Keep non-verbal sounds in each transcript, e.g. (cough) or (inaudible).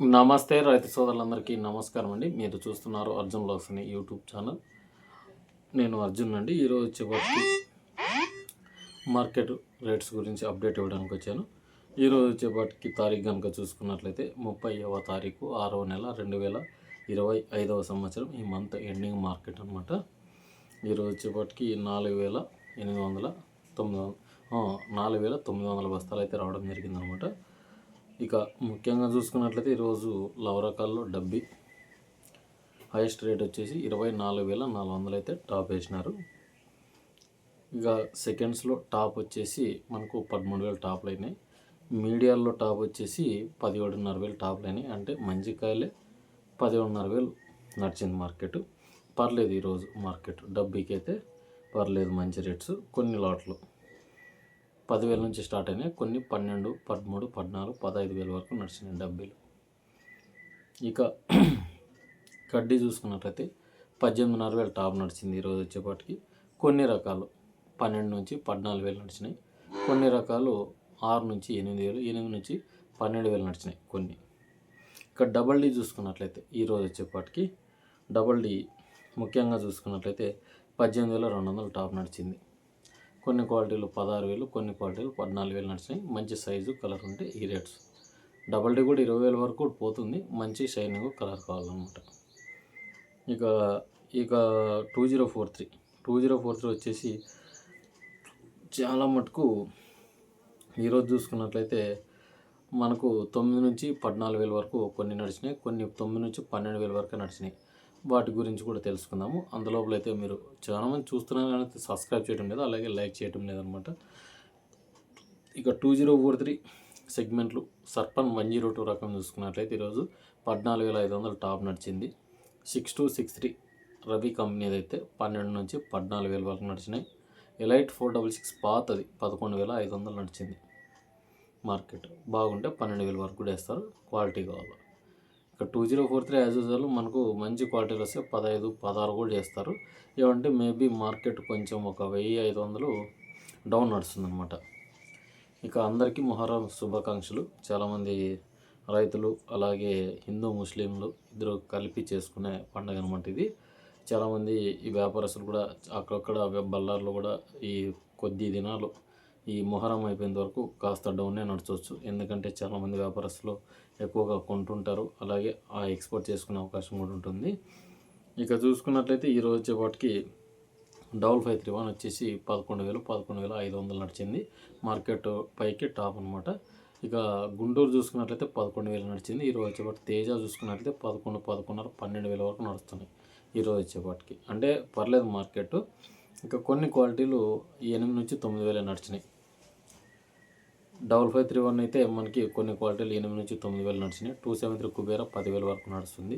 నమస్తే రైతు సోదరులందరికీ నమస్కారం అండి. మీరు చూస్తున్నారు అర్జున్ బ్లాగ్స్ అనే యూట్యూబ్ ఛానల్. నేను అర్జున్ అండి. ఈరోజు వచ్చేప్పటికి మార్కెట్ రేట్స్ గురించి అప్డేట్ ఇవ్వడానికి వచ్చాను. ఈరోజు వచ్చేపాటికి తారీఖు కనుక చూసుకున్నట్లయితే ముప్పైవ తారీఖు ఆరవ నెల రెండు వేల ఇరవై ఐదవ సంవత్సరం ఈ మంత్ ఎండింగ్ మార్కెట్ అనమాట ఈరోజు వచ్చేపాటికి నాలుగు వేల ఎనిమిది వందల తొమ్మిది వందల నాలుగు వేల తొమ్మిది వందల బస్తాలు అయితే రావడం జరిగిందనమాట ఇక ముఖ్యంగా చూసుకున్నట్లయితే ఈరోజు లవరకాల్లో డబ్బి. హైయెస్ట్ రేట్ వచ్చేసి ఇరవై నాలుగు వేల నాలుగు వందలు అయితే టాప్ వేసినారు. ఇక సెకండ్స్లో టాప్ వచ్చేసి మనకు పదమూడు వేలు టాప్లు అయినాయి మీడియాల్లో టాప్ వచ్చేసి పదిహేడున్నర వేలు టాప్లు అయినాయి అంటే మంచి కాయలే పదిహేడున్నర వేలు నడిచింది మార్కెట్. పర్లేదు ఈరోజు మార్కెట్ డబ్బీకి అయితే పర్లేదు మంచి రేట్స్ కొన్ని లాట్లు. పదివేల నుంచి స్టార్ట్ అయినాయి. కొన్ని పన్నెండు పదమూడు పద్నాలుగు పదహైదు వేల వరకు నడిచినాయి డబ్బీలు. ఇక (clears throat) కడ్డీ చూసుకున్నట్లయితే పద్దెనిమిదిన్నర వేల టాప్ నడిచింది ఈరోజు వచ్చేపాటికి. కొన్ని రకాలు పన్నెండు నుంచి పద్నాలుగు వేలు నడిచినాయి. కొన్ని రకాలు ఆరు నుంచి ఎనిమిది వేలు ఎనిమిది నుంచి పన్నెండు వేలు నడిచినాయి కొన్ని. ఇక డబల్ డీ చూసుకున్నట్లయితే ఈరోజు వచ్చేపాటికి డబల్ డీ ముఖ్యంగా చూసుకున్నట్లయితే పద్దెనిమిది వేల రెండు వందలు టాప్ నడిచింది. కొన్ని క్వాలిటీలు పదహారు వేలు కొన్ని క్వాలిటీలు పద్నాలుగు వేలు నడిచినాయి మంచి సైజు కలర్ ఉంటే ఈ రేట్స్. డబల్ డీ కూడా ఇరవై వేల వరకు కూడా పోతుంది. మంచి షైనింగ్ కలర్ కావాలన్నమాట. ఇక ఇక two zero four three. Two zero four three వచ్చేసి చాలా మటుకు ఈరోజు చూసుకున్నట్లయితే మనకు తొమ్మిది నుంచి పద్నాలుగు వేల వరకు కొన్ని నడిచినాయి. కొన్ని తొమ్మిది నుంచి పన్నెండు వేల వరకు నడిచినాయి. వాటి గురించి కూడా తెలుసుకుందాము. అందులోపల అయితే మీరు చాలామంది చూస్తున్నారు కానీ సబ్స్క్రైబ్ చేయడం లేదు అలాగే లైక్ చేయడం లేదనమాట. ఇక టూ జీరో ఫోర్ త్రీ సెగ్మెంట్లు సర్పన్ వన్ జీరో టూ రకం చూసుకున్నట్లయితే ఈరోజు పద్నాలుగు వేల ఐదు వందలు టాప్ నడిచింది. Six two six three Ravi కంపెనీది అయితే పన్నెండు నుంచి పద్నాలుగు వేల వరకు నడిచినాయి. ఎలైట్ ఫోర్ డబల్ సిక్స్ పాతది పదకొండు వేల ఐదు వందలు నడిచింది. మార్కెట్ బాగుంటే పన్నెండు వేల వరకు కూడా వేస్తారు క్వాలిటీ కావాలి. ఇక two zero four three as usual మనకు మంచి క్వాలిటీలు వస్తే పదహైదు పదహారు కూడా చేస్తారు. ఏమంటే మేబీ మార్కెట్ కొంచెం ఒక వెయ్యి ఐదు వందలు డౌన్ నడుస్తుందన్నమాట. ఇక అందరికీ మొహరం శుభాకాంక్షలు. చాలామంది రైతులు అలాగే హిందూ ముస్లింలు ఇద్దరు కలిపి చేసుకునే పండుగ అనమాట ఇది. చాలామంది ఈ వ్యాపారస్తులు కూడా అక్కడక్కడ బల్లార్లు కూడా ఈ కొద్ది దినాలు ఈ మొహరం అయిపోయేంత వరకు కాస్త డౌనే నడచవచ్చు ఎందుకంటే చాలామంది వ్యాపారస్తులు ఎక్కువగా కొంటుంటారు. అలాగే ఆ ఎక్స్పోర్ట్ చేసుకునే అవకాశం కూడా ఉంటుంది. ఇక చూసుకున్నట్లయితే ఈరోజు వచ్చేపాటికి డబల్ ఫైవ్ త్రీ వన్ వచ్చేసి పదకొండు వేలు పదకొండు వేల ఐదు వందలు నడిచింది. మార్కెట్ పైకి టాప్ అనమాట ఇక గుంటూరు చూసుకున్నట్లయితే పదకొండు వేలు నడిచింది. ఈరోజు వచ్చేపాటు తేజ చూసుకున్నట్లయితే పదకొండు పదకొండున్నర పన్నెండు వేల వరకు నడుస్తున్నాయి ఈరోజు వచ్చేపాటికి. అంటే పర్లేదు మార్కెట్. ఇంకా కొన్ని క్వాలిటీలు ఎనిమిది నుంచి తొమ్మిది వేలే నడిచినాయి. డబల్ ఫైవ్ త్రీ వన్ అయితే మనకి కొన్ని క్వాలిటీలు ఎనిమిది నుంచి తొమ్మిది వేలు నడిచినాయి. టూ సెవెన్ త్రీ కుబేరా పదివేల వరకు నడుస్తుంది.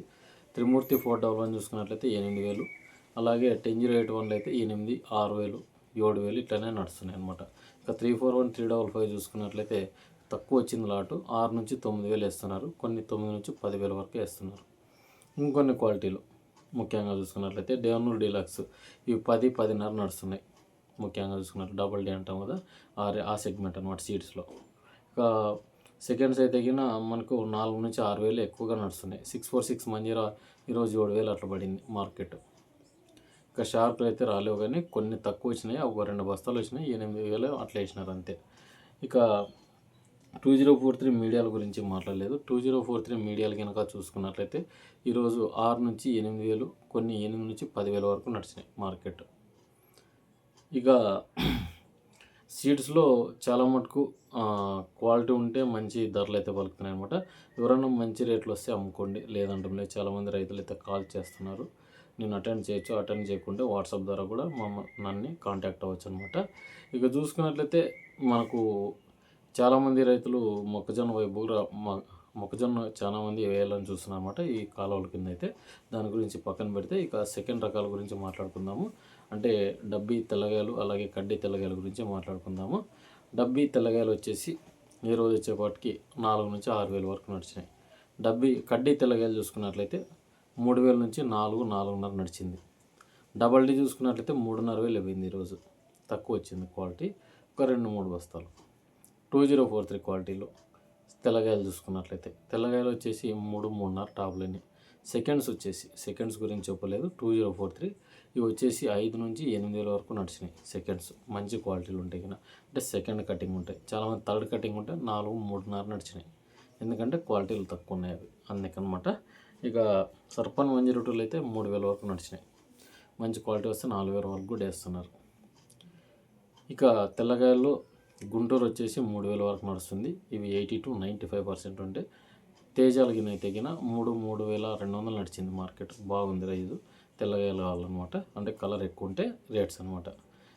త్రిమూర్తి ఫోర్ డబల్ వన్ చూసుకున్నట్లయితే ఎనిమిది వేలు. అలాగే టెన్ జీరో ఎయిట్ వన్లు అయితే ఎనిమిది ఆరు వేలు ఏడు వేలు ఇట్లనే నడుస్తున్నాయి అనమాట ఇక three four one three double five చూసుకున్నట్లయితే తక్కువ వచ్చింది లాటు. ఆరు నుంచి తొమ్మిది వేలు వేస్తున్నారు. కొన్ని తొమ్మిది నుంచి పదివేల వరకు వేస్తున్నారు. ఇంకొన్ని క్వాలిటీలు ముఖ్యంగా చూసుకున్నట్లయితే డేనూల్ డీలక్స్ ఇవి పది పదిన్నర నడుస్తున్నాయి. ముఖ్యంగా చూసుకున్నట్లు డబుల్ డే అంటాం కదా ఆ ఆ సెగ్మెంట్ అనమాట సీట్స్లో ఇక సెకండ్స్ అయితే కింద మనకు నాలుగు నుంచి ఆరు వేలు ఎక్కువగా నడుస్తున్నాయి. సిక్స్ ఫోర్ సిక్స్ మంజీరా ఈరోజు ఏడు వేలు అట్లా పడింది మార్కెట్. ఇక షార్ప్లు అయితే రాలేవు కానీ కొన్ని తక్కువ వచ్చినాయి ఒక రెండు బస్తాలు వచ్చినాయి ఎనిమిది వేలు అట్లా వేసినారు అంతే. ఇక టూ జీరో ఫోర్ త్రీ మీడియాల గురించి మాట్లాడలేదు. టూ జీరో ఫోర్ త్రీ మీడియాలు కనుక చూసుకున్నట్లయితే ఈరోజు ఆరు నుంచి ఎనిమిది వేలు కొన్ని ఎనిమిది నుంచి పదివేల వరకు నడిచినాయి మార్కెట్. ఇక సీడ్స్లో చాలా మటుకు క్వాలిటీ ఉంటే మంచి ధరలు అయితే పలుకుతున్నాయి అనమాట ఎవరైనా మంచి రేట్లు వస్తే అమ్ముకోండి. లేదంటే లేదు చాలామంది రైతులు అయితే కాల్ చేస్తున్నారు. నేను అటెండ్ చేయొచ్చు అటెండ్ చేయకుంటే వాట్సాప్ ద్వారా కూడా మా నన్ను కాంటాక్ట్ అవ్వచ్చు అనమాట ఇక చూసుకున్నట్లయితే మనకు చాలామంది రైతులు మొక్కజొన్న వైపు మొక్కజొన్న చాలామంది వేయాలని చూస్తున్నారన్నమాట ఈ కాలువల కింద అయితే. దాని గురించి పక్కన పెడితే ఇక సెకండ్ రకాల గురించి మాట్లాడుకుందాము. అంటే డబ్బీ తెల్లగాయలు అలాగే కడ్డీ తెల్లగాయల గురించి మాట్లాడుకుందాము. డబ్బీ తెల్లగాయలు వచ్చేసి ఈ రోజు వచ్చేపాటికి నాలుగు నుంచి ఆరు వేల వరకు నడిచినాయి. డబ్బీ కడ్డీ తెల్లగాయలు చూసుకున్నట్లయితే మూడు వేల నుంచి నాలుగు నాలుగున్నర నడిచింది. డబల్ డీ చూసుకున్నట్లయితే మూడున్నర వేలు అయిపోయింది ఈరోజు తక్కువ వచ్చింది క్వాలిటీ. ఒక రెండు మూడు బస్తాలు. టూ జీరో ఫోర్ త్రీ క్వాలిటీలో తెల్లగాయలు చూసుకున్నట్లయితే తెల్లగాయలు వచ్చేసి మూడు మూడున్నర టాప్లని సెకండ్స్ వచ్చేసి సెకండ్స్ గురించి చెప్పలేదు. Two zero four three. ఇవి వచ్చేసి ఐదు నుంచి ఎనిమిది వేల వరకు నడిచినాయి సెకండ్స్. మంచి క్వాలిటీలు ఉంటాయి కదా. అంటే సెకండ్ కటింగ్ ఉంటాయి. చాలామంది థర్డ్ కటింగ్ ఉంటే నాలుగు మూడున్నర నడిచినాయి. ఎందుకంటే క్వాలిటీలు తక్కువ ఉన్నాయి అవి. అందుకనమాట ఇక సర్పన్ వన్ జీరో టూలు అయితే మూడు వేల వరకు నడిచినాయి. మంచి క్వాలిటీ వస్తే నాలుగు వేల వరకు కూడా వేస్తున్నారు. ఇక తెల్లగాయల్లో గుంటూరు వచ్చేసి మూడు వేల వరకు నడుస్తుంది. ఇవి eighty to ninety five percent ఉంటే తేజాల గిన్నె తెగిన మూడు మూడు వేల రెండు వందలు నడిచింది మార్కెట్. బాగుంది రైజు తెల్లగాయలు కావాలన్నమాట. అంటే కలర్ ఎక్కువ ఉంటే రేట్స్ అనమాట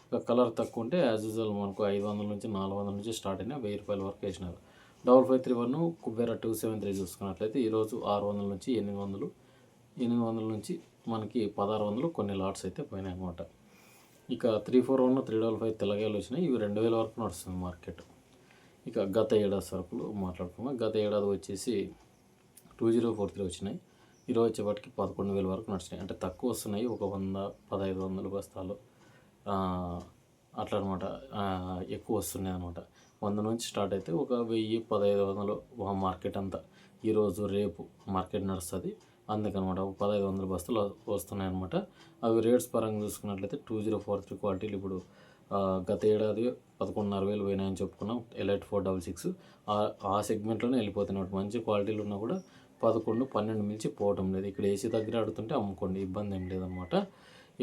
ఇక కలర్ తక్కువ ఉంటే యాజ్ యూజువల్ మనకు ఐదు వందల నుంచి నాలుగు వందల నుంచి స్టార్ట్ అయినా వెయ్యి రూపాయల వరకు వేసినారు. Double five three one Kubera two seven three చూసుకున్నట్లయితే ఈరోజు ఆరు వందల నుంచి ఎనిమిది వందలు ఎనిమిది వందల నుంచి మనకి పదహారు వందలు కొన్ని లాట్స్ అయితే పోయినాయి అనమాట ఇక three four one three double five తెల్లగాయలు వచ్చినాయి. ఇవి రెండు వేల వరకు నడుస్తుంది మార్కెట్. ఇక గత ఏడాది సరుకులు మాట్లాడుకున్నాం గత ఏడాది వచ్చేసి టూ జీరో ఫోర్ త్రీ వచ్చినాయి. ఈరోజు వచ్చేపాటికి పదకొండు వేల వరకు నడిచినాయి. అంటే తక్కువ వస్తున్నాయి. ఒక వంద పదహైదు వందల బస్తాలు అట్లా అనమాట ఎక్కువ వస్తున్నాయి అనమాట వంద నుంచి స్టార్ట్ అయితే ఒక వెయ్యి పదహైదు వందలు మార్కెట్ అంతా. ఈరోజు రేపు మార్కెట్ నడుస్తుంది. అందుకనమాట ఒక పదహైదు వందల బస్తాలు వస్తున్నాయి అనమాట అవి రేట్స్ పరంగా చూసుకున్నట్లయితే టూ జీరో ఫోర్ త్రీ క్వాలిటీలు ఇప్పుడు గత ఏడాది పదకొండున్నర వేలు పోయినాయని చెప్పుకున్నాం. ఎలైట్ ఫోర్ డబల్ సిక్స్ ఆ సెగ్మెంట్లోనే వెళ్ళిపోతున్నట్టు మంచి క్వాలిటీలు ఉన్నా కూడా పదకొండు పన్నెండు మించి పోవటం లేదు. ఇక్కడ ఏసీ దగ్గర ఆడుతుంటే అమ్ముకోండి ఇబ్బంది ఏం లేదనమాట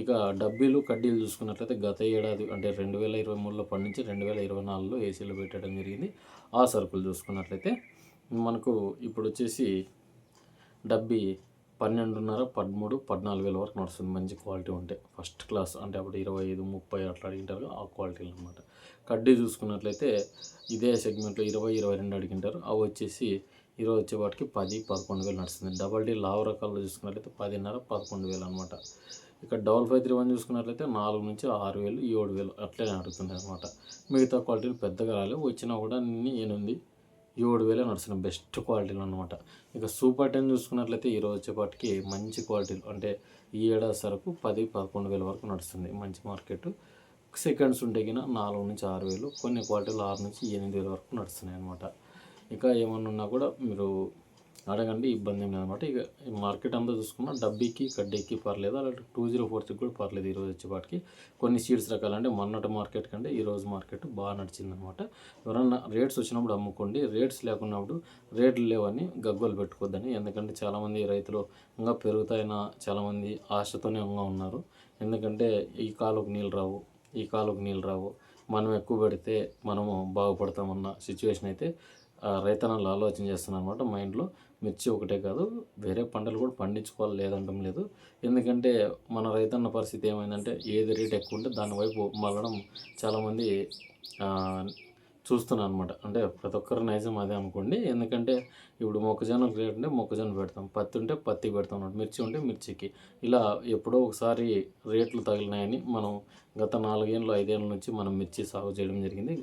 ఇక డబ్బీలు కడ్డీలు చూసుకున్నట్లయితే గత ఏడాది అంటే రెండు వేల ఇరవై మూడులో పండించి రెండు వేల ఇరవై నాలుగులో ఏసీలో పెట్టడం జరిగింది. ఆ సరుకులు చూసుకున్నట్లయితే మనకు ఇప్పుడు వచ్చేసి డబ్బీ పన్నెండున్నర పదమూడు పద్నాలుగు వేల వరకు నడుస్తుంది. మంచి క్వాలిటీ ఉంటే. ఫస్ట్ క్లాస్ అంటే అప్పుడు ఇరవై ఐదు ముప్పై అట్లా అడిగింటారు ఆ క్వాలిటీలు అనమాట కడ్డీ చూసుకున్నట్లయితే ఇదే సెగ్మెంట్లో ఇరవై ఇరవై రెండు అడిగింటారు. అవి వచ్చేసి ఇరవై వచ్చేవాటికి పది పదకొండు వేలు నడుస్తుంది. డబల్ డీ లావు రకాల్లో చూసుకున్నట్లయితే పదిన్నర పదకొండు వేలు అనమాట ఇక డబల్ ఫైవ్ త్రీ వన్ చూసుకున్నట్లయితే నాలుగు నుంచి ఆరు వేలు ఏడు వేలు అట్లనే అడుగుతుంది అనమాట మిగతా క్వాలిటీలు పెద్దగా రాలేవు వచ్చినా కూడా నేను ఎనిమిది ఏడు వేలు నడుస్తున్నాయి. బెస్ట్ క్వాలిటీలు అనమాట ఇక సూపర్ టెన్ చూసుకున్నట్లయితే ఈరోజు వచ్చేపాటికి మంచి క్వాలిటీలు అంటే ఈ ఏడాది సరుకు పది పదకొండు వేల వరకు నడుస్తుంది. మంచి మార్కెట్. సెకండ్స్ ఉంటే కింద నాలుగు నుంచి ఆరు వేలు. కొన్ని క్వాలిటీలు ఆరు నుంచి ఎనిమిది వేల వరకు నడుస్తున్నాయి అనమాట ఇక ఏమన్నా ఉన్నా కూడా మీరు అడగండి ఇబ్బంది ఏం లేదనమాట ఇక ఈ మార్కెట్ అంతా చూసుకున్నా డబ్బీకి కడ్డీకి పర్లేదు అలాంటి టూ జీరో ఫోర్త్కి కూడా పర్లేదు ఈరోజు వచ్చేపాటికి. కొన్ని సీడ్స్ రకాలంటే మొన్నటి మార్కెట్ కంటే ఈరోజు మార్కెట్ బాగా నడిచిందనమాట ఎవరన్నా రేట్స్ వచ్చినప్పుడు అమ్ముకోండి. రేట్స్ లేకున్నప్పుడు రేట్లు లేవని గగ్గోలు పెట్టుకోవద్దని ఎందుకంటే చాలామంది రైతులు ఇంకా పెరుగుతాయన్న చాలామంది ఆశతోనే ఇంకా ఉన్నారు. ఎందుకంటే ఈ కాలుకు నీళ్ళు రావు ఈ కాలుకు నీళ్ళు రావు. మనం ఎక్కువ పెడితే మనము బాగుపడతామన్న సిచ్యువేషన్ అయితే రైతన్నలు ఆలోచన చేస్తున్నారు అనమాట మైండ్లో. మిర్చి ఒకటే కాదు వేరే పంటలు కూడా పండించుకోవాలి లేదంటం లేదు. ఎందుకంటే మన రైతన్న పరిస్థితి ఏమైందంటే ఏది రేట్ ఎక్కువ ఉంటే దాని వైపు మళ్ళడం చాలామంది చూస్తున్నాను అనమాట అంటే ప్రతి ఒక్కరు నైజం అదే అనుకోండి. ఎందుకంటే ఇప్పుడు మొక్కజొన్న రేట్ ఉంటే మొక్కజొన్న పెడతాం పత్తి ఉంటే పత్తి పెడతాం అన్నమాట. మిర్చి ఉంటే మిర్చికి. ఇలా ఎప్పుడో ఒకసారి రేట్లు తగిలినాయని మనం గత నాలుగేళ్ళు ఐదేళ్ళ నుంచి మనం మిర్చి సాగు చేయడం జరిగింది.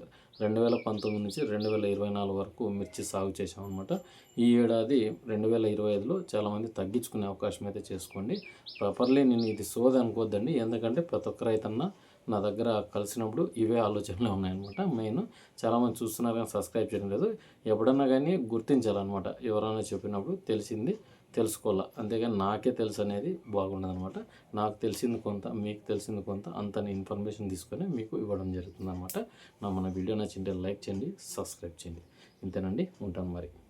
రెండు వేల పంతొమ్మిది నుంచి రెండు వేల ఇరవై నాలుగు వరకు మిర్చి సాగు చేసాం అనమాట ఈ ఏడాది రెండు వేల ఇరవై ఐదులో చాలామంది తగ్గించుకునే అవకాశం అయితే చేసుకోండి. ప్రాపర్లీ నేను ఇది సోది అనుకోవద్దండి ఎందుకంటే ప్రతి ఒక్క రైతన్న నా దగ్గర కలిసినప్పుడు ఇవే ఆలోచనలు ఉన్నాయన్నమాట. మెయిన్ చాలామంది చూస్తున్నారు కానీ సబ్స్క్రైబ్ చేయడం లేదు. ఎప్పుడన్నా కానీ గుర్తించాలన్నమాట. ఎవరైనా చెప్పినప్పుడు తెలిసింది. తెలుసుకోవాలా? అంతేగాని నాకే తెలుసు అనేది బాగుండదు అనమాట నాకు తెలిసింది కొంత మీకు తెలిసింది కొంత అంత ఇన్ఫర్మేషన్ తీసుకొని మీకు ఇవ్వడం జరుగుతుంది అనమాట నా మన వీడియో నచ్చింటే లైక్ చేయండి సబ్స్క్రైబ్ చేయండి. ఇంతేనండి ఉంటాను మరి.